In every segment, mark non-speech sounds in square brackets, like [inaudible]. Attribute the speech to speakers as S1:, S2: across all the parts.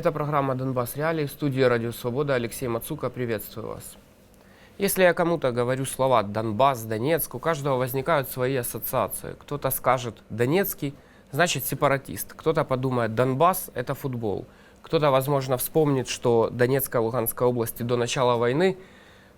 S1: Это программа «Донбасс Реалии» в студии «Радио Свобода». Алексей Мацука, приветствую вас. Если я кому-то говорю слова «Донбасс», «Донецк», у каждого возникают свои ассоциации. Кто-то скажет «Донецкий», значит сепаратист. Кто-то подумает «Донбасс» — это футбол. Кто-то, возможно, вспомнит, что Донецкая и Луганская области до начала войны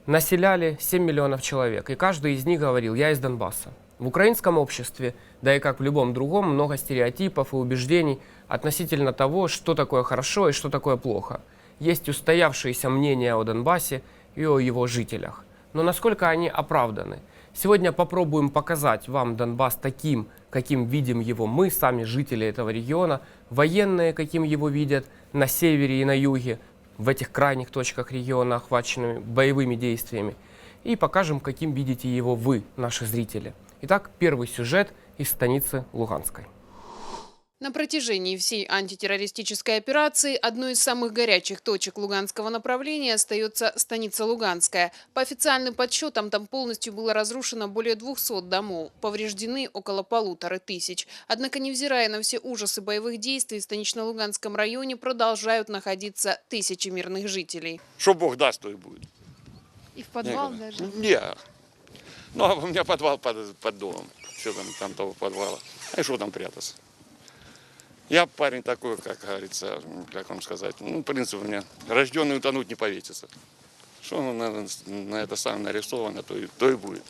S1: населяли 7 миллионов человек, и каждый из них говорил «я из Донбасса». В украинском обществе, да и как в любом другом, много стереотипов и убеждений относительно того, что такое хорошо и что такое плохо. Есть устоявшиеся мнения о Донбассе и о его жителях. Но насколько они оправданы? Сегодня попробуем показать вам Донбасс таким, каким видим его мы, сами жители этого региона, военные, каким его видят на севере и на юге, в этих крайних точках региона, охваченными боевыми действиями, и покажем, каким видите его вы, наши зрители. Итак, первый сюжет из станицы Луганской.
S2: На протяжении всей антитеррористической операции одной из самых горячих точек Луганского направления остается станица Луганская. По официальным подсчетам, там полностью было разрушено более 200 домов, повреждены около полутора тысяч. Однако, невзирая на все ужасы боевых действий, в станично-луганском районе продолжают находиться тысячи мирных жителей.
S3: Что Бог даст, то и будет.
S2: И в подвал
S3: Некуда.
S2: даже?
S3: Не. Ну, а у меня подвал под, под домом. Что там, там того подвала? А что там прятаться? Я парень такой, как говорится, как вам сказать, ну, принцип у меня, рожденный утонуть не повесится. Что на, на это самое нарисовано, то и, то и будет.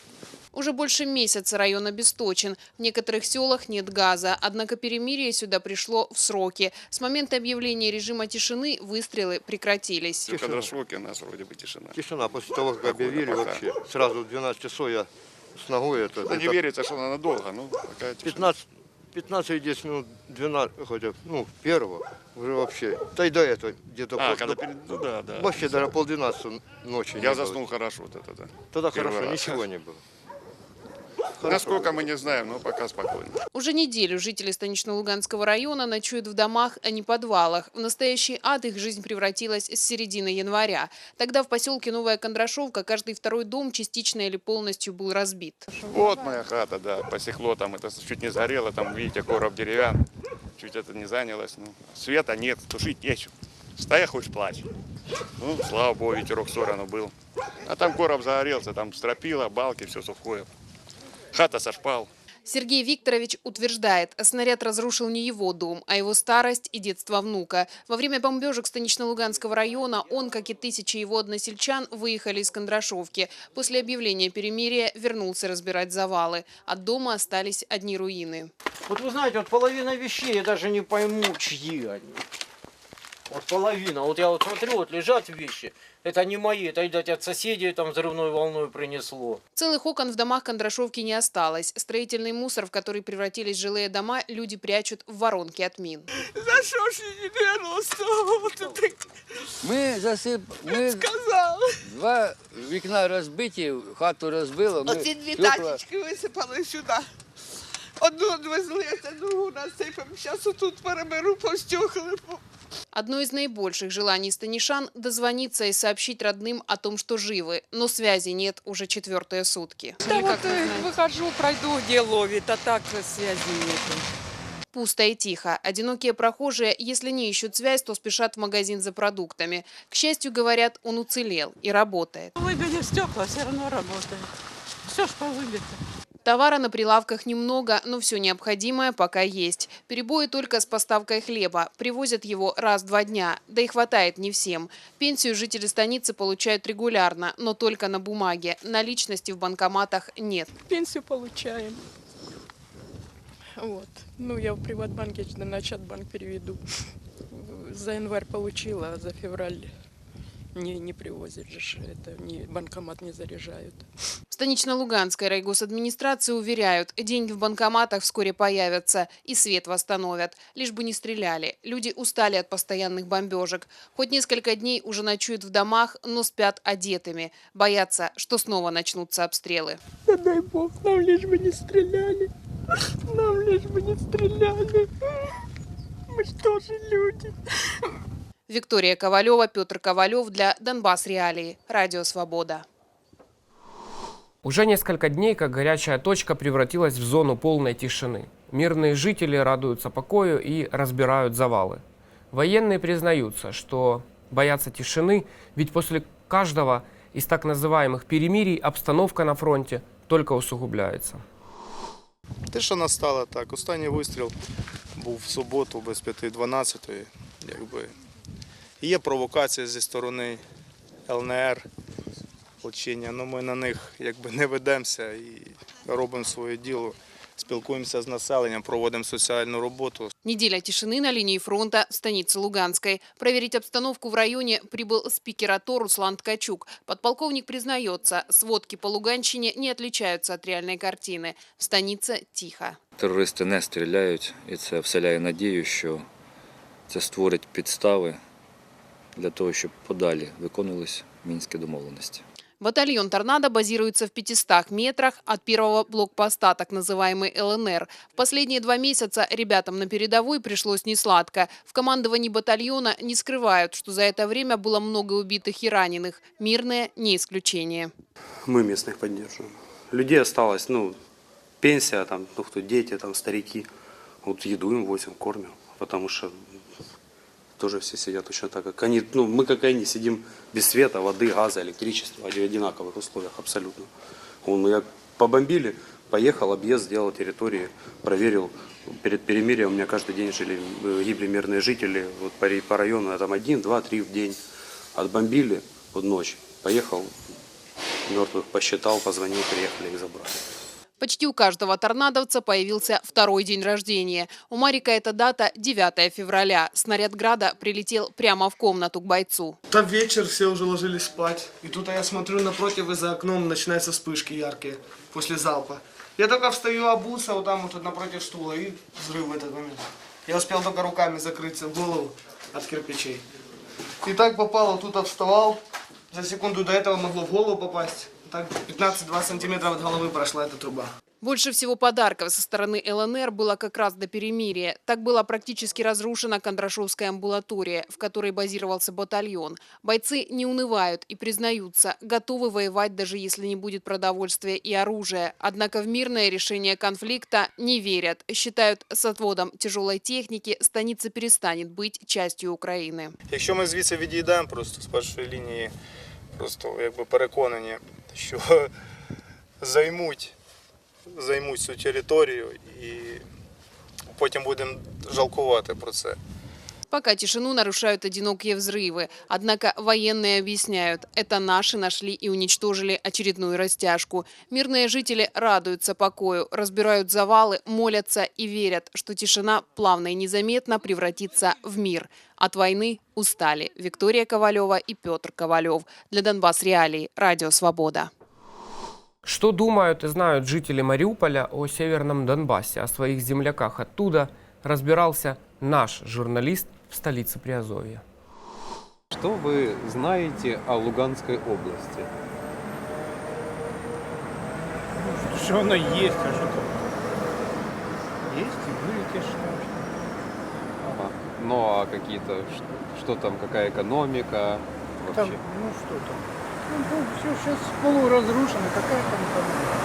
S2: Уже больше месяца район обесточен. В некоторых селах нет газа. Однако перемирие сюда пришло в сроки. С момента объявления режима тишины выстрелы прекратились.
S3: В Кондрашоке у нас вроде бы тишина.
S4: Тишина. После того, как объявили вообще, сразу в 12 часов я с ногой это,
S3: Ну, не
S4: это
S3: верится, что она надолго, ну, какая тишина.
S4: 15, 15 10 минут, 12, хотя, ну, первого, уже вообще, да и до этого, где-то
S3: А, когда
S4: до-
S3: перед, ну да, да.
S4: вообще даже полдвенадцатого ночи
S3: Я
S4: было.
S3: заснул хорошо вот это, да.
S4: Тогда
S3: Первый
S4: хорошо,
S3: раз.
S4: ничего не было.
S3: Насколько мы не знаем, но пока спокойно.
S2: Уже неделю жители станично-луганского района ночуют в домах, а не подвалах. В настоящий ад их жизнь превратилась с середины января. Тогда в поселке Новая Кондрашовка каждый второй дом частично или полностью был разбит.
S3: Вот моя хата, да, посекло там, это чуть не сгорело, там, видите, короб деревян, чуть это не занялось. Ну, света нет, тушить нечем. Стоя хоть плачь. Ну, слава богу, ветерок в сторону был. А там короб загорелся, там стропила, балки, все сухое. Хата со шпал.
S2: Сергей Викторович утверждает, снаряд разрушил не его дом, а его старость и детство внука. Во время бомбежек станично-луганского района он, как и тысячи его односельчан, выехали из Кондрашовки. После объявления перемирия вернулся разбирать завалы. От дома остались одни руины.
S5: Вот вы знаете, вот половина вещей я даже не пойму, чьи они. Вот половина. Вот я вот смотрю, вот лежат вещи. Это не мои, это, видать, от соседей там взрывной волной принесло.
S2: Целых окон в домах Кондрашовки не осталось. Строительный мусор, в который превратились жилые дома, люди прячут в воронки от мин.
S6: За що ж її 90 ти
S7: Ми засип... Ми
S6: сказав? [laughs]
S7: два вікна розбиті, хату розбило. Ми
S6: Оці дві
S7: стекла-
S6: тачечки висипали сюди. Одну відвезли, а другу насипемо. Зараз отут переберу, постюхали.
S2: Одно из наибольших желаний станишан – дозвониться и сообщить родным о том, что живы. Но связи нет уже четвертые сутки.
S8: Да
S2: Или
S8: вот выхожу, пройду, где ловит, а так связи нету.
S2: Пусто и тихо. Одинокие прохожие, если не ищут связь, то спешат в магазин за продуктами. К счастью, говорят, он уцелел и работает.
S8: Выбили стекла, все равно работает. Все ж повыбито.
S2: Товара на прилавках немного, но все необходимое пока есть. Перебои только с поставкой хлеба. Привозят его раз в два дня. Да и хватает не всем. Пенсию жители станицы получают регулярно, но только на бумаге. Наличности в банкоматах нет.
S8: Пенсию получаем. Вот. Ну, я в Приватбанке на Начатбанк переведу. За январь получила, а за февраль не, не привозят же. Это не, банкомат не заряжают.
S2: Станично-луганской райгосадминистрации уверяют, деньги в банкоматах вскоре появятся и свет восстановят. Лишь бы не стреляли. Люди устали от постоянных бомбежек. Хоть несколько дней уже ночуют в домах, но спят одетыми. Боятся, что снова начнутся обстрелы.
S8: Да дай бог, нам лишь бы не стреляли. Нам лишь бы не стреляли. Мы же тоже люди.
S2: Виктория Ковалева, Петр Ковалев для Донбасс Реалии. Радио Свобода.
S1: Уже несколько дней, как горячая точка превратилась в зону полной тишины. Мирные жители радуются покою и разбирают завалы. Военные признаются, что боятся тишины, ведь после каждого из так называемых перемирий обстановка на фронте только усугубляется.
S9: Те, що настало так, останній вистріл був в суботу без 5.12, якби. Є провокація зі сторони ЛНР, очиння, але ми на них якби не ведемося і робимо своє діло, спілкуємося з населенням, проводимо соціальну роботу.
S2: Неделя тишины на линии фронта в станице Луганской. Проверить обстановку в районе прибыл спикер АТО Руслан Ткачук. Подполковник признается, сводки по Луганщине не отличаются от реальной картины. В станице тихо.
S10: Терористи не стріляють, і це вселяє надію, що це створить підстави для того, щоб подалі виконувалися мінські домовленості.
S2: Батальон «Торнадо» базируется в 500 метрах от первого блокпоста, так называемый ЛНР. В последние два месяца ребятам на передовой пришлось несладко. В командовании батальона не скрывают, что за это время было много убитых и раненых. Мирное не исключение.
S11: мы местных поддерживаем. Людей осталось, ну, пенсия, там, ну, кто дети, там, старики. Вот еду им возим, кормим, потому что тоже все сидят точно так, как они, ну, мы, как и они, сидим без света, воды, газа, электричества, в одинаковых условиях абсолютно. Вон, я побомбили, поехал, объезд сделал территории, проверил. Перед перемирием у меня каждый день жили, э, гибли мирные жители, вот по, по району, а там один, два, три в день. Отбомбили в ночь, поехал, мертвых посчитал, позвонил, приехали их забрали.
S2: Почти у каждого торнадовца появился второй день рождения. У Марика эта дата 9 февраля. Снаряд «Града» прилетел прямо в комнату к бойцу.
S12: Там вечер, все уже ложились спать. И тут я смотрю напротив и за окном начинаются вспышки яркие после залпа. Я только встаю обуться вот там вот напротив стула и взрыв в этот момент. Я успел только руками закрыться голову от кирпичей. И так попало, тут вставал. За секунду до этого могло в голову попасть Так 15-20 сантиметров от головы прошла эта труба.
S2: Больше всего подарков со стороны ЛНР было как раз до перемирия. Так была практически разрушена Кондрашовская амбулатория, в которой базировался батальон. Бойцы не унывают и признаются, готовы воевать, даже если не будет продовольствия и оружия. Однако в мирное решение конфликта не верят. Считают, с отводом тяжелой техники станица перестанет быть частью Украины.
S9: Якщо ми звідси відійдемо просто з першої лінії, просто якби переконані, що займуть, займуть цю територію і потім будемо жалкувати про це.
S2: Пока тишину нарушают одинокие взрывы. Однако военные объясняют, это наши нашли и уничтожили очередную растяжку. Мирные жители радуются покою, разбирают завалы, молятся и верят, что тишина плавно и незаметно превратится в мир. От войны устали. Виктория Ковалева и Петр Ковалев. Для Донбасс Реалии. Радио Свобода.
S1: Что думают и знают жители Мариуполя о Северном Донбассе, о своих земляках оттуда, разбирался наш журналист в столице Приазовья.
S13: Что вы знаете о Луганской области?
S12: Что она есть, а что там? Есть и будет,
S13: Ага. Ну а какие-то, ш- что там, какая экономика вообще?
S12: ну что там? Ну, все сейчас полуразрушено, какая там экономика?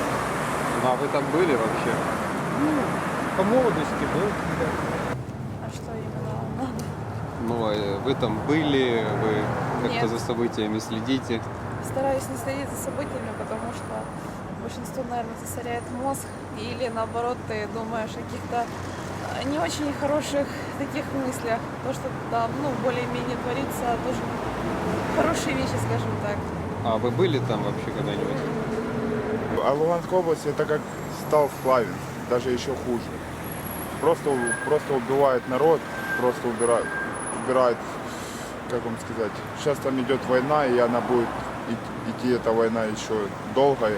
S13: Ну а вы там были вообще?
S12: Ну, по молодости был.
S8: Что именно?
S13: Ну, э, вы там были, вы как-то за событиями следите.
S8: Стараюсь не следить за событиями, потому что большинство, наверное, засоряет мозг. Или наоборот, ты думаешь о каких-то э, не очень хороших таких мыслях. То, что там, ну, более-менее творится, тоже хорошие вещи, скажем так.
S13: А вы были там вообще когда-нибудь?
S9: А Луганская область это как стал вплавен, даже еще хуже. Просто, просто убивает народ, просто убирает, убирает, как вам сказать. Сейчас там идет война, и она будет ид- идти, эта война еще долгая.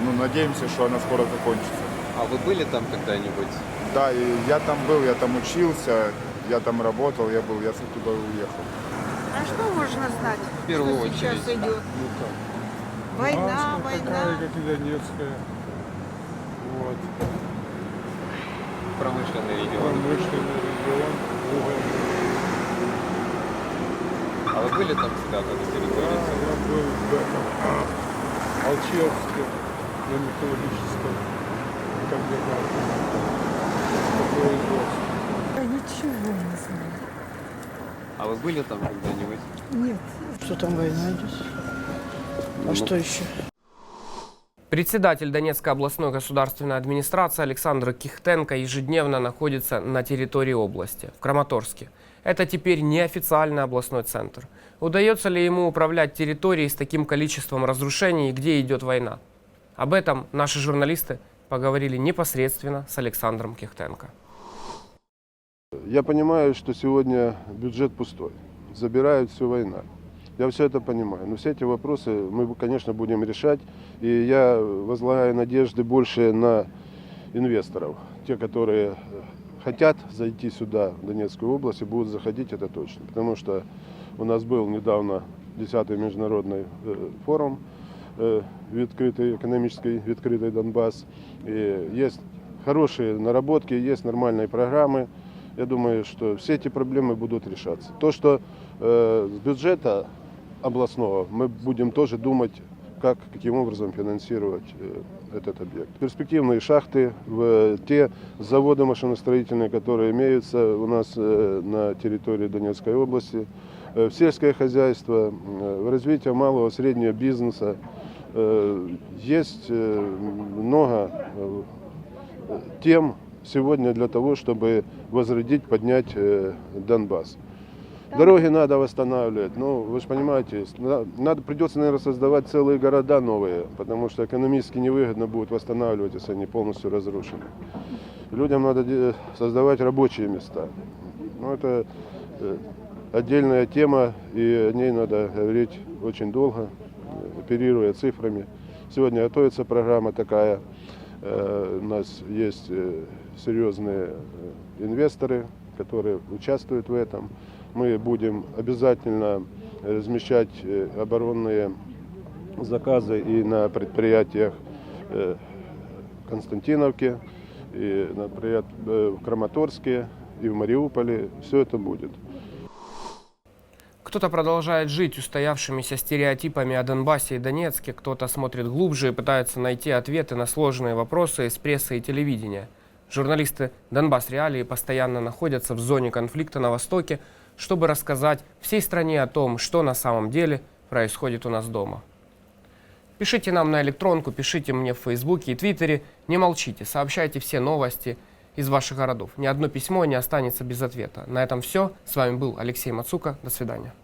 S9: Ну, надеемся, что она скоро закончится.
S13: А вы были там когда-нибудь?
S9: Да, и я там был, я там учился, я там работал, я был, я оттуда уехал.
S6: А что можно знать?
S13: В первую очередь.
S6: Сейчас идет. Война, война.
S12: как и Донецкая. Вот.
S13: Промышленный регион.
S12: Промышленный регион, уголь.
S13: А вы были там когда-то на территории?
S12: Я был в этом, Алчевске, на металлургическом, производству.
S8: Я ничего не знаю.
S13: А вы были там когда-нибудь?
S6: Нет. Что там война идет? А
S13: Ну,
S6: что еще?
S1: Председатель Донецкой областной государственной администрации Александр Кихтенко ежедневно находится на территории области, в Краматорске. Это теперь неофициальный областной центр. Удается ли ему управлять территорией с таким количеством разрушений где идет война? Об этом наши журналисты поговорили непосредственно с Александром Кихтенко.
S14: Я понимаю, что сегодня бюджет пустой. Забирают всю война. Я все это понимаю. Но все эти вопросы мы, конечно, будем решать. И я возлагаю надежды больше на инвесторов. Те, которые хотят зайти сюда, в Донецкую область, и будут заходить, это точно. Потому что у нас был недавно 10-й международный э, форум э, відкритий, экономический відкритий Донбасс. И есть хорошие наработки, есть нормальные программы. Я думаю, что все эти проблемы будут решаться. То, что э, с бюджета областного мы будем тоже думать, как, каким образом финансировать э, этот объект. Перспективные шахты, в, те заводы машиностроительные, которые имеются у нас э, на территории Донецкой области, э, в сельское хозяйство, в развитие малого и среднего бизнеса. Есть много тем сегодня для того, чтобы возродить, поднять Донбасс. Дороги надо восстанавливать. Ну, вы же понимаете, на- надо, придется, наверное, создавать целые города новые, потому что экономически невыгодно будет восстанавливать, если они полностью разрушены. Людям надо создавать рабочие места. Ну, это э, отдельная тема, и о ней надо говорить очень долго, оперируя цифрами. Сегодня готовится программа такая. Э, У нас есть э, серьезные инвесторы, которые участвуют в этом. Мы будем обязательно размещать э, оборонные заказы и на предприятиях э, в Константиновке, и на э, в Краматорске, и в Мариуполе. Все это будет.
S1: Кто-то продолжает жить устоявшимися стереотипами о Донбассе и Донецке, кто-то смотрит глубже и пытается найти ответы на сложные вопросы из прессы и телевидения. Журналисты «Донбасс Реалии» постоянно находятся в зоне конфликта на Востоке, чтобы рассказать всей стране о том, что на самом деле происходит у нас дома. Пишите нам на электронку, пишите мне в Фейсбуке и Твиттере. Не молчите, сообщайте все новости из ваших городов. Ни одно письмо не останется без ответа. На этом все. С вами был Алексей Мацука. До свидания.